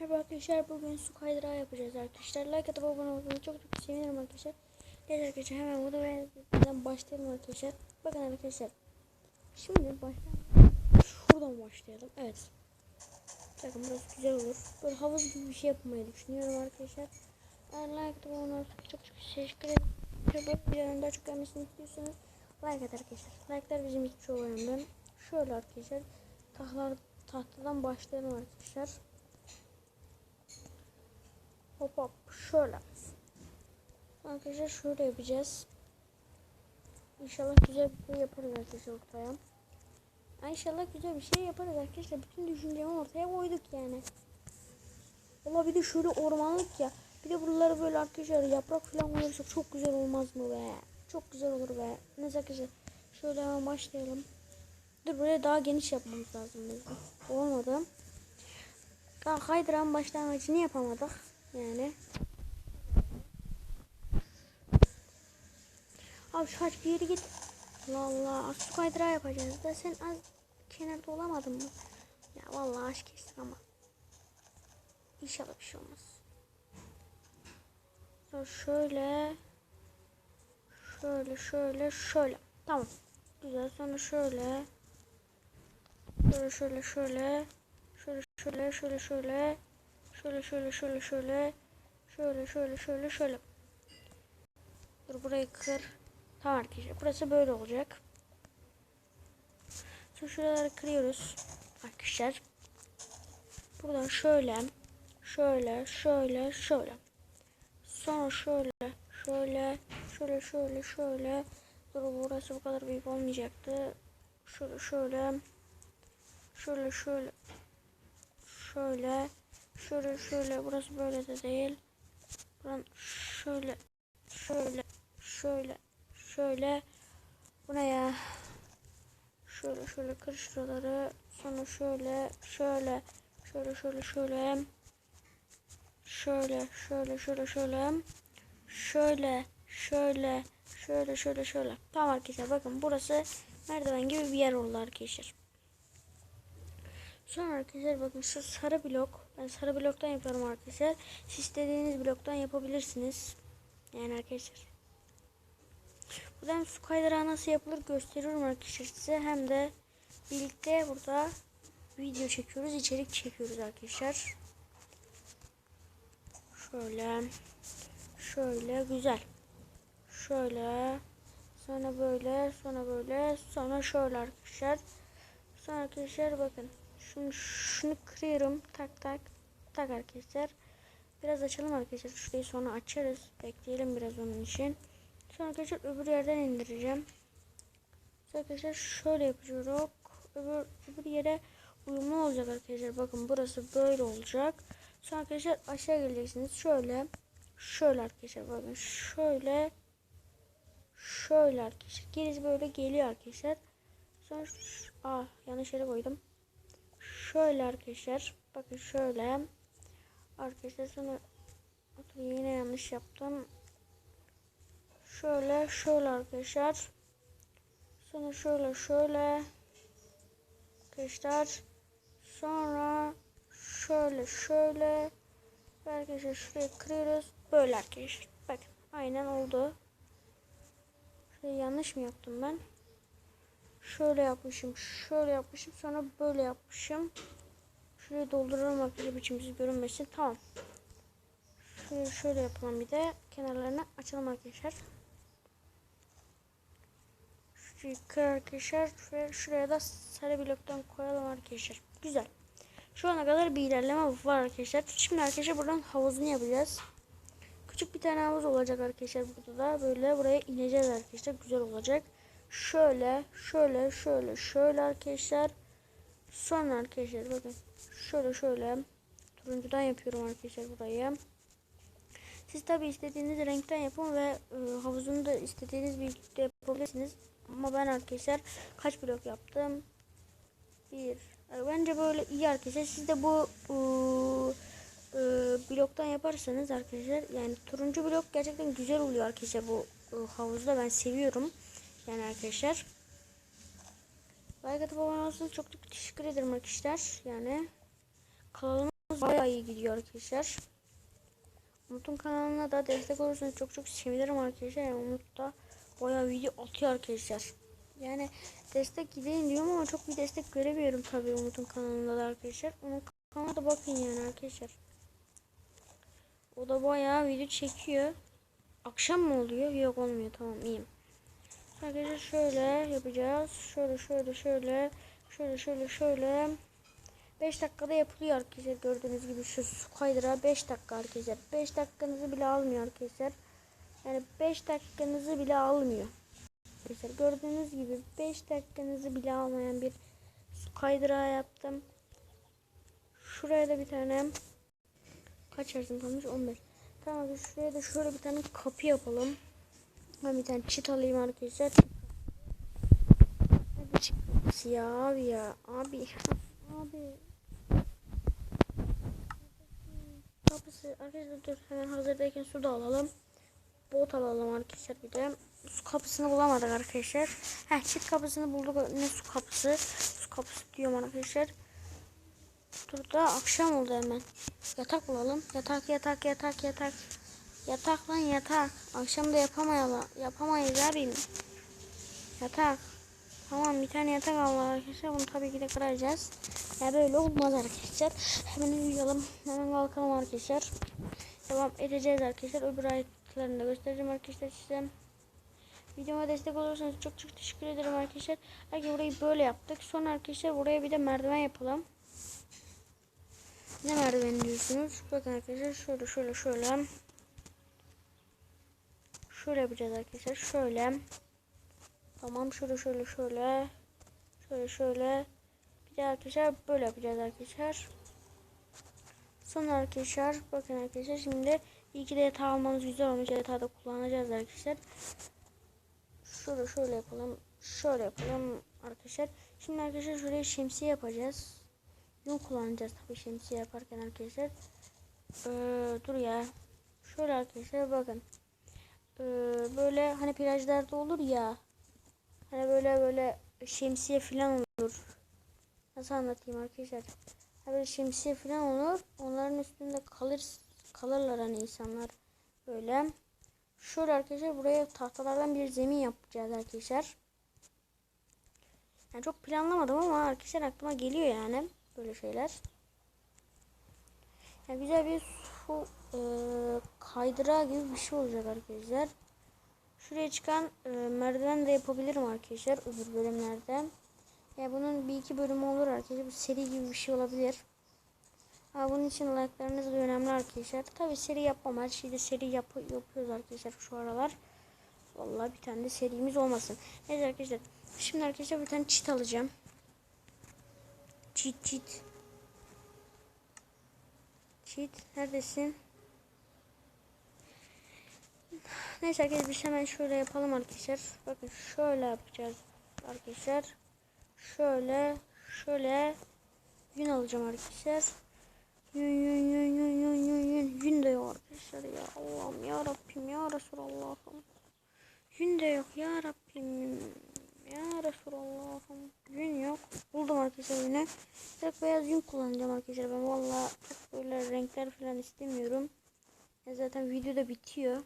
Merhaba arkadaşlar bugün su kaydırağı yapacağız arkadaşlar. Like atıp abone olmayı çok çok sevinirim arkadaşlar. Evet arkadaşlar hemen burada ve başlayalım arkadaşlar. Bakın arkadaşlar. Şimdi başlayalım. Şuradan başlayalım. Evet. Bakın burası güzel olur. Böyle havuz gibi bir şey yapmayı düşünüyorum arkadaşlar. Eğer like atıp abone olmayı çok çok teşekkür ederim. Bu videonun daha çok gelmesini istiyorsanız like at arkadaşlar. Like'lar bizim için çok önemli. Şöyle arkadaşlar. Tahlar, tahtadan başlayalım arkadaşlar. Hop hop şöyle. Arkadaşlar şöyle yapacağız. İnşallah güzel bir şey yaparız arkadaşlar ortaya. İnşallah güzel bir şey yaparız arkadaşlar. Bütün düşüncemi ortaya koyduk yani. Ama bir de şöyle ormanlık ya. Bir de buraları böyle arkadaşlar yaprak falan koyarsak çok güzel olmaz mı be? Çok güzel olur be. Neyse arkadaşlar. Şöyle hemen başlayalım. Dur buraya daha geniş yapmamız lazım bizim. Olmadı. Daha kaydıran başlangıcını yapamadık. Yani. Abi şu aç bir yere git. Allah. Az su kaydırağı yapacağız da sen az kenarda olamadın mı? Ya vallahi aşk kestin ama. İnşallah bir şey olmaz. Şöyle. Şöyle şöyle şöyle. Tamam. Güzel. Sonra şöyle. Şöyle şöyle şöyle. Şöyle şöyle şöyle şöyle. Şöyle şöyle şöyle şöyle. Şöyle şöyle şöyle şöyle. Dur burayı kır. Tamam arkadaşlar. Burası böyle olacak. Sonra şuraları kırıyoruz. Arkadaşlar. Buradan şöyle. Şöyle. Şöyle. Şöyle. Sonra şöyle. Şöyle. Şöyle şöyle şöyle. Dur burası bu kadar büyük olmayacaktı. Şöyle şöyle. Şöyle şöyle. Şöyle. Şöyle şöyle burası böyle de değil. Buran şöyle şöyle şöyle şöyle bu ne ya? Şöyle şöyle kır şuraları. Sonra şöyle şöyle şöyle şöyle şöyle şöyle şöyle şöyle şöyle şöyle şöyle şöyle şöyle şöyle. Tamam arkadaşlar bakın burası merdiven gibi bir yer oldu arkadaşlar. Sonra arkadaşlar bakın şu sarı blok. Ben sarı bloktan yapıyorum arkadaşlar. Siz istediğiniz bloktan yapabilirsiniz. Yani arkadaşlar. Buradan su kaydırağı nasıl yapılır gösteriyorum arkadaşlar size. Hem de birlikte burada video çekiyoruz. içerik çekiyoruz arkadaşlar. Şöyle. Şöyle güzel. Şöyle. Sonra böyle. Sonra böyle. Sonra şöyle arkadaşlar. Sonra arkadaşlar bakın. Şunu, şunu kırıyorum. Tak tak. Tak arkadaşlar. Biraz açalım arkadaşlar. Şurayı sonra açarız. Bekleyelim biraz onun için. Sonra arkadaşlar öbür yerden indireceğim. Sonra arkadaşlar şöyle yapıyorum. Öbür, öbür yere uyumlu olacak arkadaşlar. Bakın burası böyle olacak. Sonra arkadaşlar aşağı geleceksiniz. Şöyle. Şöyle arkadaşlar bakın. Şöyle. Şöyle arkadaşlar. Gerisi böyle geliyor arkadaşlar. Sonra Aa, yanlış yere koydum. Şöyle arkadaşlar. Bakın şöyle. Arkadaşlar sonra yine yanlış yaptım. Şöyle şöyle arkadaşlar. Sonra şöyle şöyle. Arkadaşlar. Sonra şöyle şöyle. Ve arkadaşlar şurayı kırıyoruz. Böyle arkadaşlar. Bakın aynen oldu. Şurayı yanlış mı yaptım ben? Şöyle yapmışım. Şöyle yapmışım. Sonra böyle yapmışım. Şurayı dolduralım arkadaşlar biçimimiz görünmesin. Tamam. Şöyle, şöyle yapalım bir de. Kenarlarını açalım arkadaşlar. Şurayı kır arkadaşlar. Ve şuraya da sarı bloktan koyalım arkadaşlar. Güzel. Şu ana kadar bir ilerleme var arkadaşlar. Şimdi arkadaşlar buradan havuzunu yapacağız. Küçük bir tane havuz olacak arkadaşlar burada da. Böyle buraya ineceğiz arkadaşlar. Güzel olacak. Şöyle, şöyle, şöyle, şöyle arkadaşlar. Sonra arkadaşlar bakın. Şöyle şöyle. Turuncudan yapıyorum arkadaşlar burayı. Siz tabi istediğiniz renkten yapın ve e, havuzunu da istediğiniz büyüklükte yapabilirsiniz. Ama ben arkadaşlar kaç blok yaptım? Bir. E, bence böyle iyi arkadaşlar. Siz de bu e, e, bloktan yaparsanız arkadaşlar yani turuncu blok gerçekten güzel oluyor arkadaşlar bu e, havuzda ben seviyorum. Yani arkadaşlar. Like atıp abone. Çok çok teşekkür ederim arkadaşlar. Yani kanalıma bayağı iyi gidiyor arkadaşlar. Umut'un kanalına da destek olursanız çok çok sevinirim arkadaşlar. Yani Umut da bayağı video atıyor arkadaşlar. Yani destek gideyim diyorum ama çok bir destek göremiyorum tabii Umut'un kanalında da arkadaşlar. Onun kanalına da bakın yani arkadaşlar. O da bayağı video çekiyor. Akşam mı oluyor? Yok olmuyor. Tamam iyiyim. Arkadaşlar şöyle yapacağız. Şöyle şöyle şöyle şöyle şöyle şöyle 5 dakikada yapılıyor arkadaşlar. Gördüğünüz gibi şu su kaydırağı 5 dakika arkadaşlar. 5 dakikanızı bile almıyor arkadaşlar. Yani 5 dakikanızı bile almıyor. Arkadaşlar gördüğünüz gibi 5 dakikanızı bile almayan bir su kaydırağı yaptım. Şuraya da bir tane kaç yardım kalmış? 15. Tamam şuraya da şöyle bir tane kapı yapalım. Ben bir tane çit alayım arkadaşlar. Hadi kapısı ya abi ya. Abi. Abi. Kapısı arkadaşlar dur hemen hazırdayken su da alalım. Bot alalım arkadaşlar bir de. Su kapısını bulamadık arkadaşlar. Heh çit kapısını bulduk. Ne su kapısı? Su kapısı diyorum arkadaşlar. Dur da akşam oldu hemen. Yatak bulalım. Yatak yatak yatak yatak. Yatak lan yatak. Akşam da yapamayalım. Yapamayız abi. Yatak. Tamam bir tane yatak aldık arkadaşlar. Bunu tabii ki de kıracağız. Ya böyle olmaz arkadaşlar. Hemen uyuyalım. Hemen kalkalım arkadaşlar. Devam edeceğiz arkadaşlar. Öbür ayetlerini de göstereceğim arkadaşlar size. Videoma destek olursanız çok çok teşekkür ederim arkadaşlar. Arkadaşlar burayı böyle yaptık. Sonra arkadaşlar buraya bir de merdiven yapalım. Ne merdiven diyorsunuz? Bakın arkadaşlar şöyle şöyle şöyle. Şöyle yapacağız arkadaşlar. Şöyle. Tamam şöyle şöyle şöyle. Şöyle şöyle. Bir de arkadaşlar böyle yapacağız arkadaşlar. Sonra arkadaşlar bakın arkadaşlar şimdi iyi ki de yatağı almamız güzel olmuş. Yatağı da kullanacağız arkadaşlar. Şöyle şöyle yapalım. Şöyle yapalım arkadaşlar. Şimdi arkadaşlar şuraya şemsiye yapacağız. Yun kullanacağız tabii şemsiye yaparken arkadaşlar. Ee, dur ya. Şöyle arkadaşlar bakın. Ee, böyle hani plajlarda olur ya. Hani böyle böyle şemsiye falan olur. Nasıl anlatayım arkadaşlar? Hani böyle şemsiye falan olur. Onların üstünde kalır kalırlar hani insanlar. Böyle. Şöyle arkadaşlar buraya tahtalardan bir zemin yapacağız arkadaşlar. Yani çok planlamadım ama arkadaşlar aklıma geliyor yani böyle şeyler. Yani güzel bir su e, kaydırağı gibi bir şey olacak arkadaşlar. Şuraya çıkan e, merdiven de yapabilirim arkadaşlar öbür bölümlerde. Yani bunun bir iki bölümü olur arkadaşlar. Bu seri gibi bir şey olabilir. Ama bunun için like'larınız da önemli arkadaşlar. Tabi seri yapmam. Her şeyde seri yap yapıyoruz arkadaşlar şu aralar. Vallahi bir tane de serimiz olmasın. Evet arkadaşlar. Şimdi arkadaşlar bir tane çit alacağım. Çit çit. Çit neredesin? Neyse arkadaşlar biz hemen şöyle yapalım arkadaşlar. Bakın şöyle yapacağız arkadaşlar. Şöyle şöyle yün alacağım arkadaşlar. Yün yün yün yün yün yün yün yün de yok arkadaşlar ya Allah'ım ya Rabbim ya Resulallah'ım. Yün de yok ya Rabbim ya Resulallah'ım. Yün yok. Buldum arkadaşlar yine. Tek beyaz yün kullanacağım arkadaşlar. Ben valla böyle renkler falan istemiyorum. Ya zaten video da bitiyor.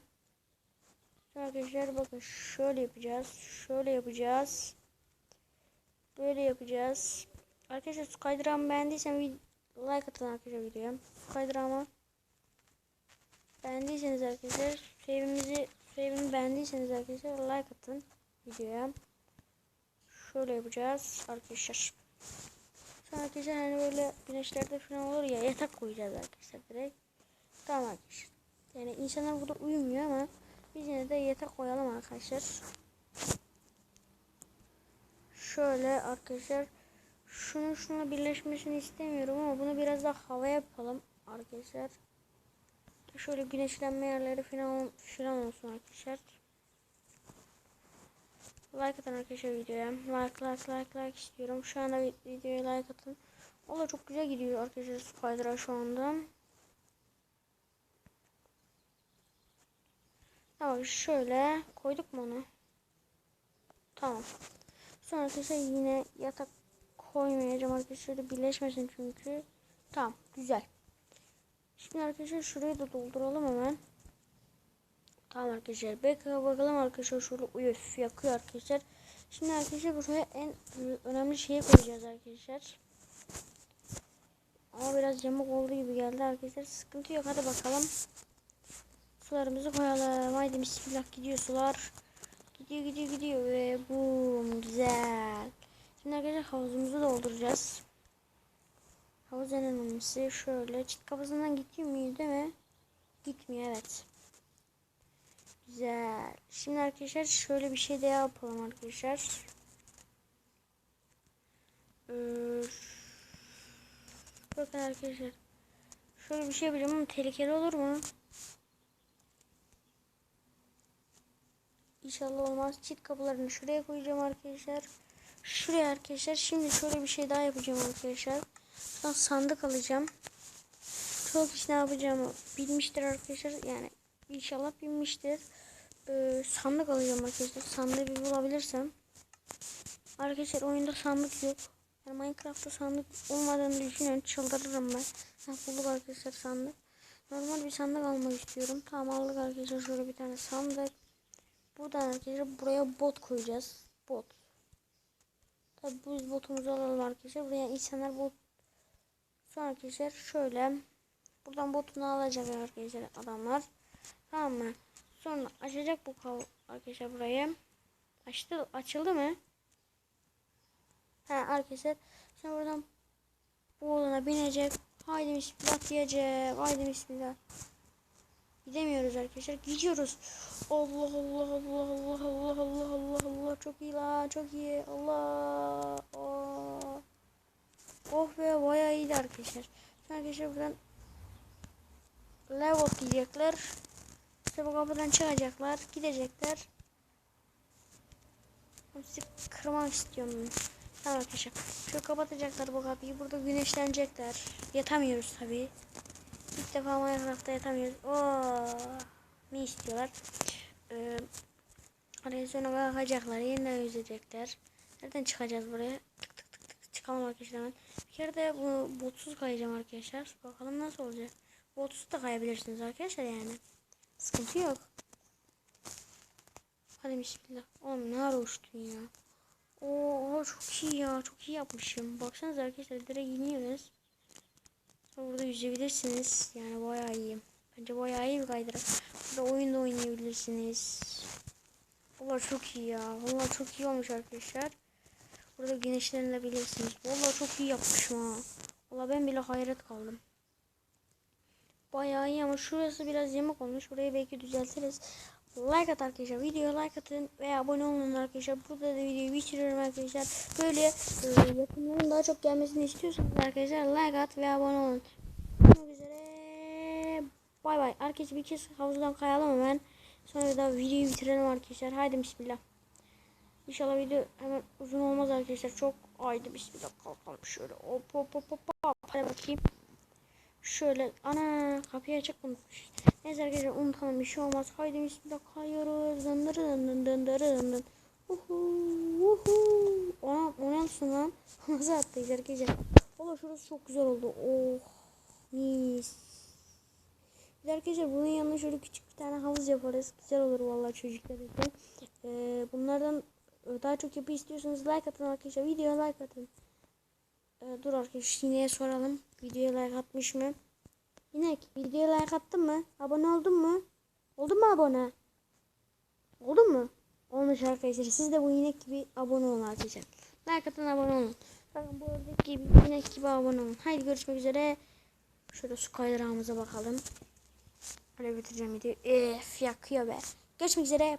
Arkadaşlar bakın şöyle yapacağız. Şöyle yapacağız. Böyle yapacağız. Arkadaşlar su kaydırağımı beğendiysen like atın arkadaşlar videoya. Su beğendiyseniz arkadaşlar sevimizi sevimi beğendiyseniz arkadaşlar like atın videoya. Şöyle yapacağız arkadaşlar. Sonra arkadaşlar hani böyle güneşlerde falan olur ya yatak koyacağız arkadaşlar direkt. Tamam arkadaşlar. Yani insanlar burada uyumuyor ama biz yine de yatak koyalım arkadaşlar. Şöyle arkadaşlar. Şunu şuna birleşmesini istemiyorum ama bunu biraz daha hava yapalım arkadaşlar. Şöyle güneşlenme yerleri falan, falan olsun arkadaşlar. Like atın arkadaşlar videoya. Like like like like istiyorum. Şu anda videoya like atın. O çok güzel gidiyor arkadaşlar Spider'a şu anda. Tamam şöyle koyduk mu onu? Tamam. Sonra arkadaşlar yine yatak koymayacağım arkadaşlar birleşmesin çünkü. Tamam güzel. Şimdi arkadaşlar şurayı da dolduralım hemen. Tamam arkadaşlar. Bekle bakalım arkadaşlar şöyle uyuf yakıyor arkadaşlar. Şimdi arkadaşlar buraya en önemli şeyi koyacağız arkadaşlar. Ama biraz yamuk olduğu gibi geldi arkadaşlar. Sıkıntı yok. Hadi bakalım. Sularımızı koyalım. Haydi bismillah gidiyor sular. Gidiyor gidiyor gidiyor ve bum güzel. Şimdi arkadaşlar havuzumuzu dolduracağız. Havuz en önemlisi şöyle çit kapısından gidiyor muydu değil mi? Gitmiyor evet. Güzel. Şimdi arkadaşlar şöyle bir şey de yapalım arkadaşlar. Bakın arkadaşlar. Şöyle bir şey yapacağım ama tehlikeli olur mu? İnşallah olmaz. Çit kapılarını şuraya koyacağım arkadaşlar. Şuraya arkadaşlar. Şimdi şöyle bir şey daha yapacağım arkadaşlar. Buradan sandık alacağım. Çok kişi ne yapacağımı bilmiştir arkadaşlar. Yani inşallah bilmiştir. Ee, sandık alacağım arkadaşlar. Sandığı bir bulabilirsem. Arkadaşlar oyunda sandık yok. Yani Minecraft'ta sandık olmadığını düşünün. Çıldırırım ben. Ha, bulduk arkadaşlar sandık. Normal bir sandık almak istiyorum. Tamam aldık arkadaşlar. Şöyle bir tane sandık. Buradan arkadaşlar buraya bot koyacağız. Bot. Tabi biz botumuzu alalım arkadaşlar. Buraya insanlar bot. Sonra arkadaşlar şöyle. Buradan botunu alacak arkadaşlar adamlar. Tamam mı? Sonra açacak bu kav arkadaşlar burayı. Açtı, açıldı mı? Ha arkadaşlar. Sonra buradan bu olana binecek. Haydi bismillah diyecek. Haydi bismillah. Gidemiyoruz arkadaşlar. Gidiyoruz. Allah Allah Allah Allah Allah Allah Allah Allah çok iyi la çok iyi. Allah. Oh, oh be bayağı iyiydi arkadaşlar. Sonra arkadaşlar buradan level diyecekler. İşte bu kapıdan çıkacaklar. Gidecekler. Hepsi kırmak istiyorum. Tamam arkadaşlar. Şöyle kapatacaklar bu kapıyı. Burada güneşlenecekler. Yatamıyoruz tabii. İlk defa Minecraft'ta yatamıyoruz. Oo, ne istiyorlar? Ee, araya sonra kalkacaklar. Yeniden yüzecekler. Nereden çıkacağız buraya? Tık tık tık tık. Çıkalım arkadaşlar hemen. Bir kere de bu botsuz kayacağım arkadaşlar. Bakalım nasıl olacak. Botsuz da kayabilirsiniz arkadaşlar yani. Sıkıntı yok. Hadi bismillah. Oğlum ne ara uçtun ya. Oo çok iyi ya. Çok iyi yapmışım. Baksanıza arkadaşlar direkt iniyoruz. Burada yüzebilirsiniz. Yani bayağı iyi. Bence bayağı iyi bir kaydırak. Burada oyunda oynayabilirsiniz. Valla çok iyi ya. Valla çok iyi olmuş arkadaşlar. Burada güneşlenilebilirsiniz. Valla çok iyi yapmışım ha. Valla ben bile hayret kaldım. Bayağı iyi ama şurası biraz yemek olmuş. Burayı belki düzeltiriz. Like at arkadaşlar. Videoya like atın ve abone olun arkadaşlar. Burada da videoyu bitiriyorum arkadaşlar. Böyle e, yakınların daha çok gelmesini istiyorsanız arkadaşlar like at ve abone olun. Görüşmek üzere. Bay bay. Arkadaşlar bir kez havuzdan kayalım hemen. Sonra da videoyu bitirelim arkadaşlar. Haydi bismillah. İnşallah video hemen uzun olmaz arkadaşlar. Çok haydi bismillah kalkalım şöyle. Hop hop hop hop. Hadi bakayım. Şöyle ana kapıyı açık unutmuş. Neyse arkadaşlar unutalım bir şey olmaz. Haydi bismillah kayıyoruz. Dındırı dındın dındırı dındın. Uhu uhu. Ona, o nasıl lan? Nasıl atlayacak arkadaşlar? Valla şurası çok güzel oldu. Oh mis. De arkadaşlar bunun yanına şöyle küçük bir tane havuz yaparız. Güzel olur vallahi çocuklar için. Ee, bunlardan daha çok yapı istiyorsanız like atın arkadaşlar. Videoya like atın. Ee, dur arkadaşlar yine soralım. Videoya like atmış mı? İnek videoya like attın mı? Abone oldun mu? Oldun mu abone? Oldun mu? Olmuş arkadaşlar. Siz de bu inek gibi abone olun arkadaşlar. Like atın abone olun. Bakın bu ördek gibi inek gibi abone olun. Haydi görüşmek üzere. Şöyle su kaydırağımıza bakalım. Böyle bitireceğim videoyu. Ef yakıyor be. Görüşmek üzere.